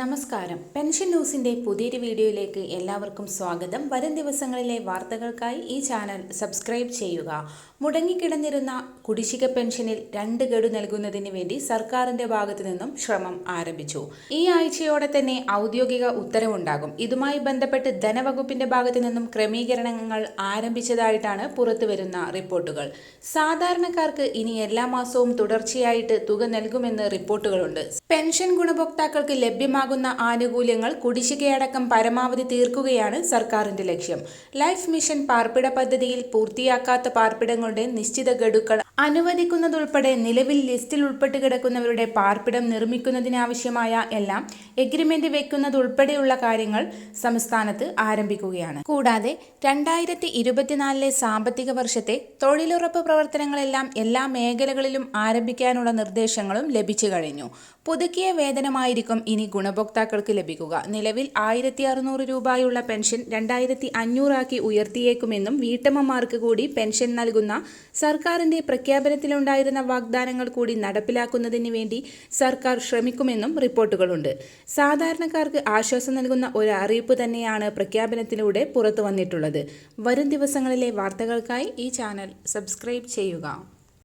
നമസ്കാരം. പെൻഷൻ ന്യൂസിന്റെ പുതിയൊരു വീഡിയോയിലേക്ക് എല്ലാവർക്കും സ്വാഗതം. വരും ദിവസങ്ങളിലെ വാർത്തകൾക്കായി ഈ ചാനൽ സബ്സ്ക്രൈബ് ചെയ്യുക. മുടങ്ങിക്കിടന്നിരുന്ന കുടിശ്ശിക പെൻഷനിൽ രണ്ട് ഗഡു നൽകുന്നതിന് വേണ്ടി സർക്കാരിന്റെ ഭാഗത്തു നിന്നും ശ്രമം ആരംഭിച്ചു. ഈ ആഴ്ചയോടെ തന്നെ ഔദ്യോഗിക ഉത്തരവുണ്ടാകും. ഇതുമായി ബന്ധപ്പെട്ട് ധനവകുപ്പിന്റെ ഭാഗത്തു നിന്നും ക്രമീകരണങ്ങൾ ആരംഭിച്ചതായിട്ടാണ് പുറത്തുവരുന്ന റിപ്പോർട്ടുകൾ. സാധാരണക്കാർക്ക് ഇനി എല്ലാ മാസവും തുടർച്ചയായിട്ട് തുക നൽകുമെന്ന് റിപ്പോർട്ടുകളുണ്ട്. പെൻഷൻ ഗുണഭോക്താക്കൾക്ക് ലഭ്യമാകുന്ന ആനുകൂല്യങ്ങൾ കുടിശ്ശികയടക്കം പരമാവധി തീർക്കുകയാണ് സർക്കാരിന്റെ ലക്ഷ്യം. ലൈഫ് മിഷൻ പാർപ്പിട പദ്ധതിയിൽ പൂർത്തിയാക്കാത്ത പാർപ്പിടങ്ങളുടെ നിശ്ചിത ഗഡുക്കൾ അനുവദിക്കുന്നതുൾപ്പെടെ നിലവിൽ ലിസ്റ്റിൽ ഉൾപ്പെട്ട് കിടക്കുന്നവരുടെ പാർപ്പിടം നിർമ്മിക്കുന്നതിനാവശ്യമായ എല്ലാം എഗ്രിമെന്റ് വെക്കുന്നതുൾപ്പെടെയുള്ള കാര്യങ്ങൾ സംസ്ഥാനത്ത് ആരംഭിക്കുകയാണ്. കൂടാതെ രണ്ടായിരത്തി ഇരുപത്തിനാലിലെ സാമ്പത്തിക വർഷത്തെ തൊഴിലുറപ്പ് പ്രവർത്തനങ്ങളെല്ലാം എല്ലാ മേഖലകളിലും ആരംഭിക്കാനുള്ള നിർദ്ദേശങ്ങളും ലഭിച്ചു കഴിഞ്ഞു. പുതുക്കിയ വേതനമായിരിക്കും ഇനി ഗുണഭോക്താക്കൾക്ക് ലഭിക്കുക. നിലവിൽ ആയിരത്തി അറുന്നൂറ് രൂപയുള്ള പെൻഷൻ രണ്ടായിരത്തി അഞ്ഞൂറാക്കി ഉയർത്തിയേക്കുമെന്നും വീട്ടമ്മമാർക്ക് കൂടി പെൻഷൻ നൽകുന്ന സർക്കാരിന്റെ പ്രഖ്യാപനത്തിലുണ്ടായിരുന്ന വാഗ്ദാനങ്ങൾ കൂടി നടപ്പിലാക്കുന്നതിന് വേണ്ടി സർക്കാർ ശ്രമിക്കുമെന്നും റിപ്പോർട്ടുകളുണ്ട്. സാധാരണക്കാർക്ക് ആശ്വാസം നൽകുന്ന ഒരു അറിയിപ്പ് തന്നെയാണ് പ്രഖ്യാപനത്തിലൂടെ പുറത്തു വന്നിട്ടുള്ളത് വരും ദിവസങ്ങളിലെ വാർത്തകൾക്കായി ഈ ചാനൽ സബ്സ്ക്രൈബ് ചെയ്യുക.